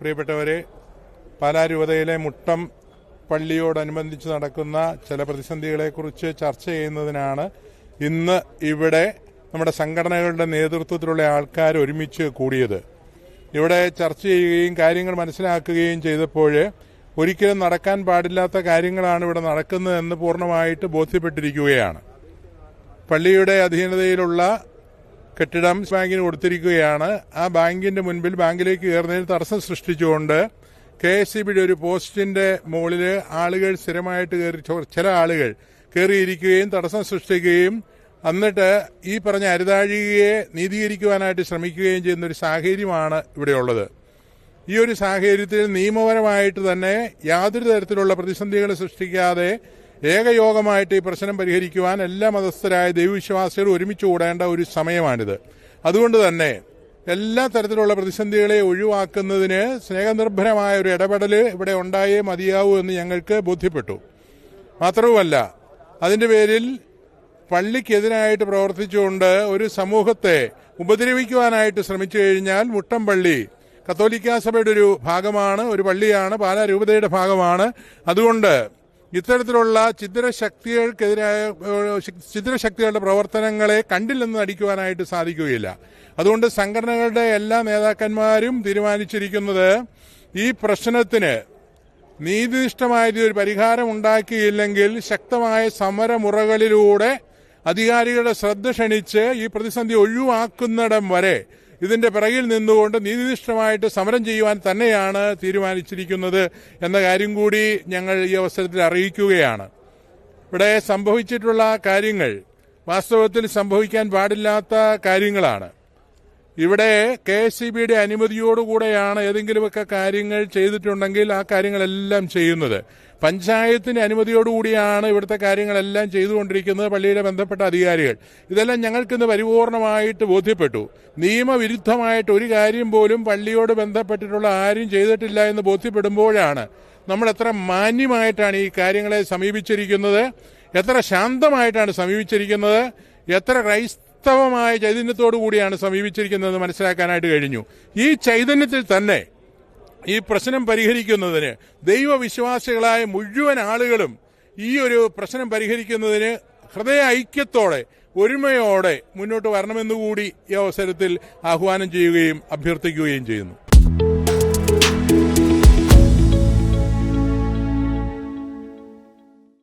പ്രിയപ്പെട്ടവരെ പാലാരൂപതയിലെ മുട്ടം പള്ളിയോടനുബന്ധിച്ച് നടക്കുന്ന ചില പ്രതിസന്ധികളെക്കുറിച്ച് ചർച്ച ചെയ്യുന്നതിനാണ് ഇന്ന് ഇവിടെ നമ്മുടെ സംഘടനകളുടെ നേതൃത്വത്തിലുള്ള ആൾക്കാർ ഒരുമിച്ച് കൂടിയത്. ഇവിടെ ചർച്ച ചെയ്യുകയും കാര്യങ്ങൾ മനസ്സിലാക്കുകയും ചെയ്തപ്പോൾ ഒരിക്കലും നടക്കാൻ പാടില്ലാത്ത കാര്യങ്ങളാണ് ഇവിടെ നടക്കുന്നതെന്ന് പൂർണമായിട്ട് ബോധ്യപ്പെട്ടിരിക്കുകയാണ്. പള്ളിയുടെ അധീനതയിലുള്ള കെട്ടിടം ബാങ്കിന് കൊടുത്തിരിക്കുകയാണ്. ആ ബാങ്കിന്റെ മുൻപിൽ ബാങ്കിലേക്ക് കയറുന്നതിന് തടസ്സം സൃഷ്ടിച്ചുകൊണ്ട് കെ എസ് സി ബിയുടെ ഒരു പോസ്റ്റിന്റെ മുകളിൽ ആളുകൾ സ്ഥിരമായിട്ട് കയറി ചില ആളുകൾ കയറിയിരിക്കുകയും തടസ്സം സൃഷ്ടിക്കുകയും എന്നിട്ട് ഈ പറഞ്ഞ അരുതാഴികയെ നീതീകരിക്കുവാനായിട്ട് ശ്രമിക്കുകയും ചെയ്യുന്ന ഒരു സാഹചര്യമാണ് ഇവിടെയുള്ളത്. ഈ ഒരു സാഹചര്യത്തിൽ നിയമപരമായിട്ട് തന്നെ യാതൊരു തരത്തിലുള്ള പ്രതിസന്ധികൾ സൃഷ്ടിക്കാതെ ഏകയോഗമായിട്ട് ഈ പ്രശ്നം പരിഹരിക്കുവാൻ എല്ലാ മതസ്ഥരായ ദൈവവിശ്വാസികളും ഒരുമിച്ച് കൂടേണ്ട ഒരു സമയമാണിത്. അതുകൊണ്ട് തന്നെ എല്ലാ തരത്തിലുള്ള പ്രതിസന്ധികളെ ഒഴിവാക്കുന്നതിന് സ്നേഹനിർഭരമായ ഒരു ഇടപെടൽ ഇവിടെ ഉണ്ടായേ മതിയാവൂ എന്ന് ഞങ്ങൾക്ക് ബോധ്യപ്പെട്ടു. മാത്രവുമല്ല അതിന്റെ പേരിൽ പള്ളിക്കെതിരായിട്ട് പ്രവർത്തിച്ചുകൊണ്ട് ഒരു സമൂഹത്തെ ഉപദ്രവിക്കുവാനായിട്ട് ശ്രമിച്ചു കഴിഞ്ഞാൽ മുട്ടംപള്ളി കത്തോലിക്ക സഭയുടെ ഒരു ഭാഗമാണ് ഒരു പള്ളിയാണ് പാലാ രൂപതയുടെ ഭാഗമാണ്. അതുകൊണ്ട് ഇത്തരത്തിലുള്ള ചിദ്രശക്തികൾക്കെതിരായ ചിദ്രശക്തികളുടെ പ്രവർത്തനങ്ങളെ കണ്ടില്ലെന്ന് നടിക്കുവാനായിട്ട് സാധിക്കുകയില്ല. അതുകൊണ്ട് സംഘടനകളുടെ എല്ലാ നേതാക്കന്മാരും തീരുമാനിച്ചിരിക്കുന്നത് ഈ പ്രശ്നത്തിന് നീതിനിഷ്ഠമായ ഒരു പരിഹാരം ഉണ്ടാക്കിയില്ലെങ്കിൽ ശക്തമായ സമരമുറകളിലൂടെ അധികാരികളുടെ ശ്രദ്ധ ക്ഷണിച്ച് ഈ പ്രതിസന്ധി ഒഴിവാക്കുന്നിടം വരെ ഇതിന്റെ പിറകിൽ നിന്നുകൊണ്ട് നീതിനിഷ്ഠമായിട്ട് സമരം ചെയ്യുവാൻ തന്നെയാണ് തീരുമാനിച്ചിരിക്കുന്നത് എന്ന കാര്യം കൂടി ഞങ്ങൾ ഈ അവസരത്തിൽ അറിയിക്കുകയാണ്. ഇവിടെ സംഭവിച്ചിട്ടുള്ള കാര്യങ്ങൾ വാസ്തവത്തിൽ സംഭവിക്കാൻ പാടില്ലാത്ത കാര്യങ്ങളാണ്. ഇവിടെ കെ എസ് സി ബിയുടെ അനുമതിയോടുകൂടെയാണ് ഏതെങ്കിലുമൊക്കെ കാര്യങ്ങൾ ചെയ്തിട്ടുണ്ടെങ്കിൽ ആ കാര്യങ്ങളെല്ലാം ചെയ്യുന്നത്. പഞ്ചായത്തിന്റെ അനുമതിയോടുകൂടിയാണ് ഇവിടുത്തെ കാര്യങ്ങളെല്ലാം ചെയ്തുകൊണ്ടിരിക്കുന്നത് പള്ളിയിലെ ബന്ധപ്പെട്ട അധികാരികൾ. ഇതെല്ലാം ഞങ്ങൾക്കിന്ന് പരിപൂർണമായിട്ട് ബോധ്യപ്പെട്ടു. നിയമവിരുദ്ധമായിട്ട് ഒരു കാര്യം പോലും പള്ളിയോട് ബന്ധപ്പെട്ടിട്ടുള്ള ആരും ചെയ്തിട്ടില്ല എന്ന് ബോധ്യപ്പെടുമ്പോഴാണ് നമ്മൾ എത്ര മാന്യമായിട്ടാണ് ഈ കാര്യങ്ങളെ സമീപിച്ചിരിക്കുന്നത്. എത്ര ശാന്തമായിട്ടാണ് സമീപിച്ചിരിക്കുന്നത്. എത്ര ക്രൈസ്തവമായ ചൈതന്യത്തോടു കൂടിയാണ് സമീപിച്ചിരിക്കുന്നത് മനസ്സിലാക്കാനായിട്ട് കഴിഞ്ഞു. ഈ ചൈതന്യത്തിൽ തന്നെ ഈ പ്രശ്നം പരിഹരിക്കുന്നതിന് ദൈവവിശ്വാസികളായ മുഴുവൻ ആളുകളും ഈ ഒരു പ്രശ്നം പരിഹരിക്കുന്നതിന് ഹൃദയ ഐക്യത്തോടെ ഒരുമയോടെ മുന്നോട്ട് വരണമെന്നുകൂടി ഈ അവസരത്തിൽ ആഹ്വാനം ചെയ്യുകയും അഭ്യർത്ഥിക്കുകയും ചെയ്യുന്നു.